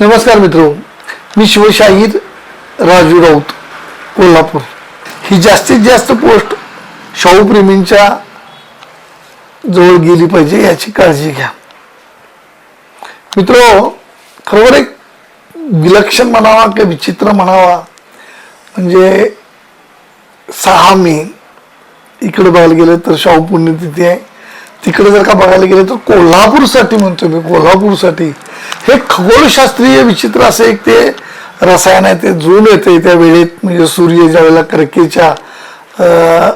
नमस्कार मित्र मी शिवशाहीर राजू राऊत कोल्हापूर. ही जास्तीत जास्त पोस्ट शाहूप्रेमींच्या जवळ गेली पाहिजे याची काळजी घ्या. मित्र खरोखर एक विलक्षण म्हणावा किंवा विचित्र म्हणावा म्हणजे सहा मे इकडे बघायला गेलं तर शाहू पुण्यतिथी आहे. तिकडे जर का बघायला गेलं तर कोल्हापूरसाठी म्हणतो मी कोल्हापूरसाठी. हे खगोलशास्त्रीय विचित्र असं एक ते रसायन आहे ते जुन येते त्या वेळेत. म्हणजे सूर्य ज्यावेळेला कर्केच्या अं,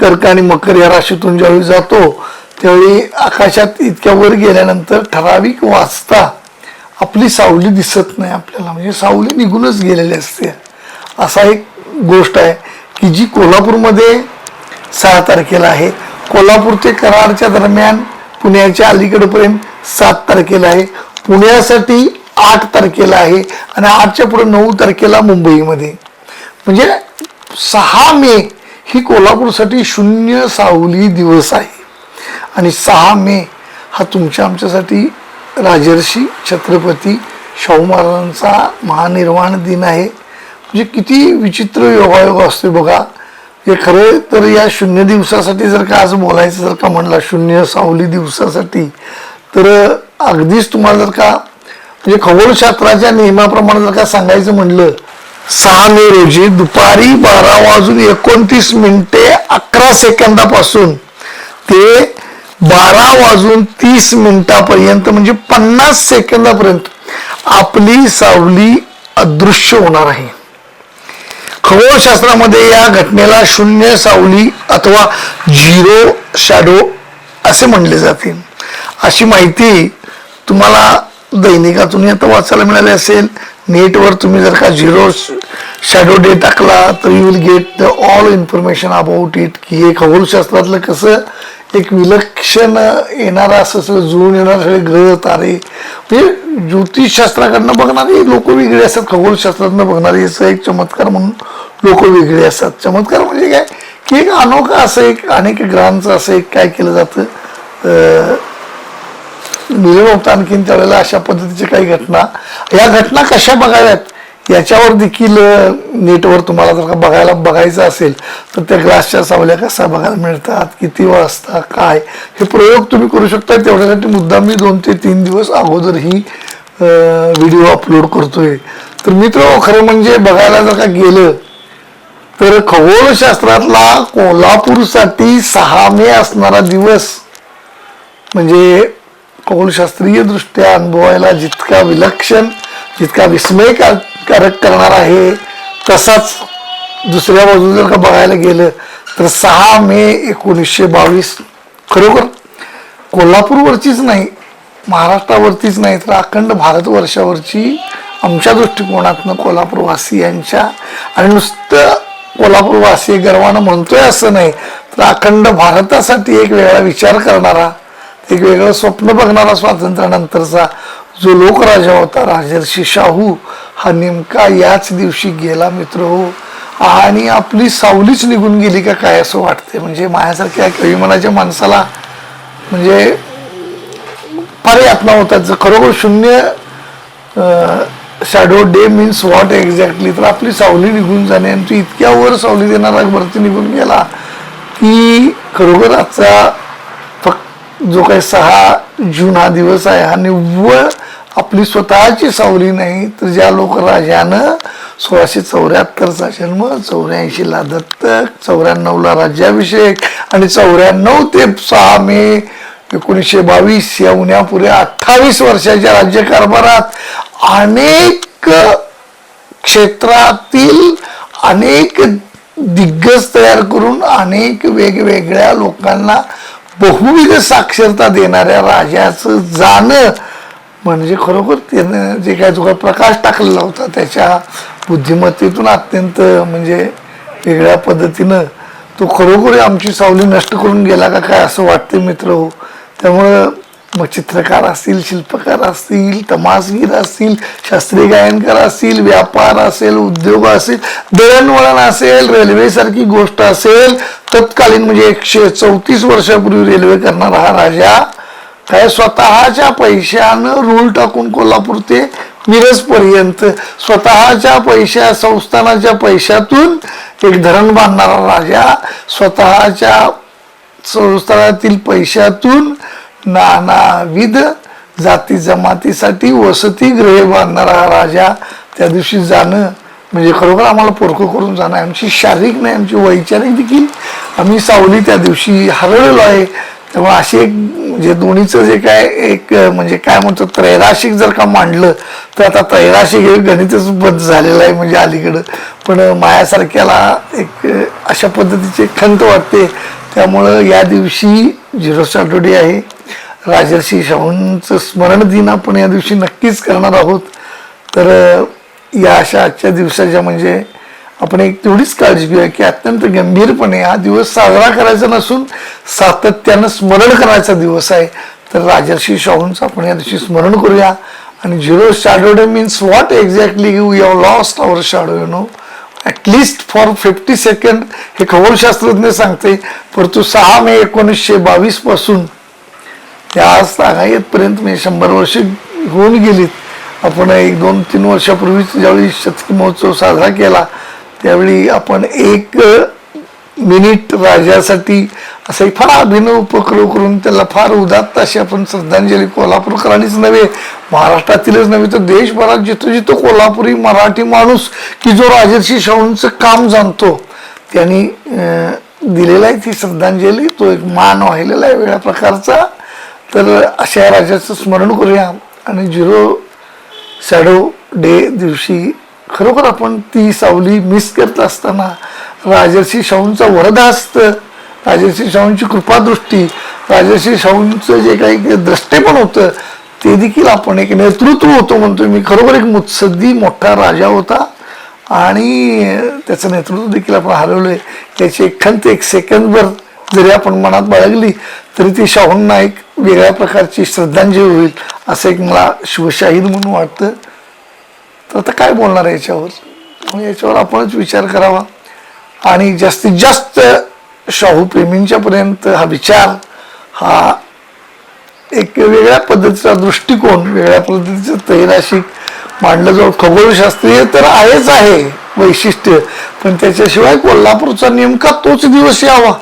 कर्क आणि मकर या राशीतून ज्यावेळी जातो त्यावेळी आकाशात इतक्या वर गेल्यानंतर ठराविक वाचता आपली सावली दिसत नाही आपल्याला. म्हणजे सावली निघूनच गेलेली असते. असा एक गोष्ट आहे की जी कोल्हापूरमध्ये सहा तारखेला आहे. कोल्हापूर ते कराडच्या दरम्यान पुण्याच्या अलीकडपर्यंत सात तारखेला आहे. पुण्यासाठी आठ तारखेला आहे आणि आठच्या पुढे नऊ तारखेला मुंबईमध्ये. म्हणजे सहा मे ही कोल्हापूरसाठी शून्य सावली दिवस आहे. आणि सहा मे हा तुमच्या आमच्यासाठी राजर्षी छत्रपती शाहू महाराजांचा महानिर्वाण दिन आहे. म्हणजे किती विचित्र योगायोग असतो बघा. हे खरं तर या शून्य दिवसासाठी जर का आज बोलायचं जर का म्हणला शून्य सावली दिवसासाठी तर अगदीच तुम्हाला जर का म्हणजे खगोलशास्त्राच्या नियमाप्रमाणे जर का सांगायचं म्हणलं सहा मे रोजी दुपारी बारा वाजून एकोणतीस मिनिटे अकरा सेकंदापासून ते बारा वाजून तीस मिनिटापर्यंत म्हणजे पन्नास सेकंदापर्यंत आपली सावली अदृश्य होणार आहे. खगोलशास्त्रामध्ये या घटनेला शून्य सावली अथवा झिरो शॅडो असे म्हणले जाते. अशी माहिती तुम्हाला दैनिकातून आता वाचायला मिळाली असेल. नेटवर तुम्ही जर का झिरो शॅडो डे टाकला तर you will get the all information about it की हे खगोलशास्त्रातलं कसं एक विलक्षण येणारं असं सगळं जुळून येणार सगळे ग्रह तारे. म्हणजे ज्योतिषशास्त्राकडनं बघणारे लोक वेगळे असतात खगोलशास्त्रातनं बघणारे. याचं एक चमत्कार म्हणून लोक वेगळे असतात. चमत्कार म्हणजे काय? की एक अनोखा असं एक अनेक ग्रहांचं असं एक काय केलं जातं? होतं आणखीन त्यावेळेला अशा पद्धतीच्या काही घटना. या घटना कशा बघाव्यात? याच्यावर देखील नेटवर तुम्हाला जर का बघायला बघायचं असेल तर त्या ग्लासच्या सावल्या कसा बघायला मिळतात? किती वाजता? काय? हे प्रयोग तुम्ही करू शकता. तेवढ्यासाठी मुद्दा मी दोन ते तीन दिवस अगोदर ही व्हिडिओ अपलोड करतोय. तर मित्र खरं म्हणजे बघायला जर का गेलं तर खगोलशास्त्रातला कोल्हापूरसाठी सहा मे असणारा दिवस म्हणजे खगोलशास्त्रीयदृष्ट्या अनुभवायला जितका विलक्षण जितका विस्मयकारक करणार आहे तसाच दुसऱ्या बाजूला जर का बघायला गेलं तर सहा मे एकोणीसशे बावीस खरोखर कोल्हापूरवरचीच नाही महाराष्ट्रावरतीच नाही तर अखंड भारतवर्षावरची आमच्या दृष्टिकोनातनं कोल्हापूरवासियांच्या आणि नुसतं कोल्हापूरवासी गर्वानं म्हणतोय असं नाही तर अखंड भारतासाठी एक वेगळा विचार करणारा एक वेगळं स्वप्न बघणारा स्वातंत्र्यानंतरचा जो लोकराजा होता राजर्षी शाहू हा नेमका याच दिवशी गेला मित्र हो. आणि आपली सावलीच निघून गेली का काय असं वाटते म्हणजे माझ्यासारख्या कवी मनाच्या माणसाला म्हणजे फार यातना होतात जर खरोखर शून्य shadow day means what exactly तर आपली सावली निघून जाणे आणि तू इतक्या वर सावली देणारा भरती निघून गेला की खरोखर आजचा जो काही सहा जून हा दिवस आहे हा निव्वळ आपली स्वतःची सावली नाही तर ज्या लोकराजानं सोळाशे चौऱ्याहत्तरचा जन्म चौऱ्याऐंशीला दत्तक चौऱ्याण्णवला राज्याभिषेक आणि चौऱ्याण्णव ते सहा मे एकोणीसशे बावीस या उन्यापुरे अठ्ठावीस वर्षाच्या राज्यकारभारात अनेक क्षेत्रातील अनेक दिग्गज तयार करून अनेक वेगवेगळ्या लोकांना बहुविध साक्षरता देणाऱ्या राजाचं जाणं म्हणजे खरोखर त्यानं जे काय जो काय प्रकाश टाकलेला होता त्याच्या बुद्धिमत्तेतून अत्यंत म्हणजे वेगळ्या पद्धतीनं तो खरोखर आमची सावली नष्ट करून गेला का काय असं वाटतं मित्र हो. त्यामुळं मग चित्रकार असतील शिल्पकार असतील तमासगीर असतील शास्त्रीय गायनकार असतील व्यापार असेल उद्योग असेल दळणवळण असेल रेल्वेसारखी गोष्ट असेल तत्कालीन म्हणजे एकशे चौतीस वर्षापूर्वी रेल्वे करणारा हा राजा काय स्वतःच्या पैशानं रूळ टाकून कोल्हापूर ते मिरजपर्यंत स्वतःच्या पैशा संस्थानाच्या पैशातून एक धरण बांधणारा राजा स्वतःच्या संस्थानातील पैशातून नानाविध जाती जमातीसाठी वसतिगृहे बांधणारा हा राजा त्या दिवशी जाणं म्हणजे खरोखर आम्हाला पोरकं करून जाणं आमची शारीरिक नाही आमची वैचारिक देखील. आम्ही सावली त्या दिवशी हरवलेलो आहे. त्यामुळे अशी एक म्हणजे दोन्हीचं जे काय एक म्हणजे काय म्हणतो त्रैराशिक जर का मांडलं तर आता त्रैराशिक हे गणितच बंद झालेलं आहे म्हणजे अलीकडं. पण मायासारख्याला एक अशा पद्धतीची एक खंत वाटते. त्यामुळं या दिवशी झिरो सॅटर्डे आहे. राजर्षी शाहूंचं स्मरण दिन आपण या दिवशी नक्कीच करणार आहोत. तर या अशा आजच्या दिवसाच्या म्हणजे आपण एक तेवढीच काळजी घेऊया की अत्यंत गंभीरपणे हा दिवस साजरा करायचा नसून सातत्यानं स्मरण करायचा दिवस आहे. तर राजर्षी शाहूंचं आपण या दिवशी स्मरण करूया. आणि zero shadow day means what exactly you have lost our shadow you know at least for fifty second हे खगोलशास्त्रज्ञ सांगते परंतु सहा मे एकोणीसशे बावीसपासून त्या आज येतपर्यंत म्हणजे शंभर वर्ष होऊन गेलीत. आपण एक दोन तीन वर्षापूर्वीच ज्यावेळी शतकी महोत्सव साजरा केला त्यावेळी आपण एक मिनिट राजासाठी असा फार अभिनव उपक्रम करून त्याला फार उदात्त अशी आपण श्रद्धांजली कोल्हापूरकरांनीच नव्हे महाराष्ट्रातीलच नव्हे तर देशभरात जिथं जिथं कोल्हापुरी मराठी माणूस की जो राजर्षी शाहूंचं काम जाणतो त्यांनी दिलेला आहे ती श्रद्धांजली तो एक मान वाहिलेला आहे वेगळ्या प्रकारचा. तर अशा राजाचं स्मरण करूया आणि झिरो शॅडो डे दिवशी खरोखर आपण ती सावली मिस करत असताना राजर्षी शाहूंचा वरदहस्त राजर्षी शाहूंची कृपादृष्टी राजर्षी शाहूंचं जे काही द्रष्टेपण होतं ते देखील आपण एक नेतृत्व होतो म्हणतो मी खरोखर एक मुत्सद्दी मोठा राजा होता आणि त्याचं नेतृत्व देखील आपण हरवलंय. त्याची एक खंत एक सेकंदभर जरी आपण मनात बाळगली तरी ती शाहूंना एक वेगळ्या प्रकारची श्रद्धांजली होईल असं एक मला शिवशाहीर म्हणून वाटतं. तर आता काय बोलणार आहे याच्यावर? याच्यावर आपणच विचार करावा. आणि जास्तीत जास्त शाहू प्रेमींच्यापर्यंत हा विचार हा एक वेगळ्या पद्धतीचा दृष्टिकोन वेगळ्या पद्धतीचं तैराशिक मांडलं जाऊ. खगोलशास्त्रीय तर आहेच आहे वैशिष्ट्य पण त्याच्याशिवाय कोल्हापूरचा नेमका तोच दिवस यावा.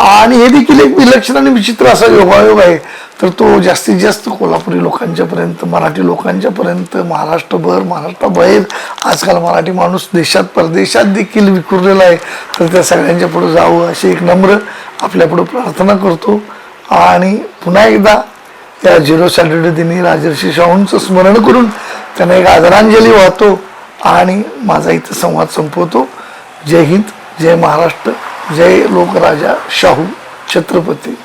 आणि हे देखील एक विलक्षण आणि विचित्र असा योगायोग आहे. तर तो जास्तीत जास्त कोल्हापुरी लोकांच्यापर्यंत मराठी लोकांच्यापर्यंत महाराष्ट्रभर महाराष्ट्राबाहेर आजकाल मराठी माणूस देशात परदेशात देखील विखुरलेला आहे. तर त्या सगळ्यांच्या पुढे जावं अशी एक नम्र आपल्यापुढं प्रार्थना करतो. आणि पुन्हा एकदा त्या झिरो सॅटर्डे दिनी राजर्षी शाहूंचं स्मरण करून त्यांना एक आदरांजली वाहतो आणि माझा इथं संवाद संपवतो. जय हिंद जय महाराष्ट्र. जय लोकराजा शाहू छत्रपती.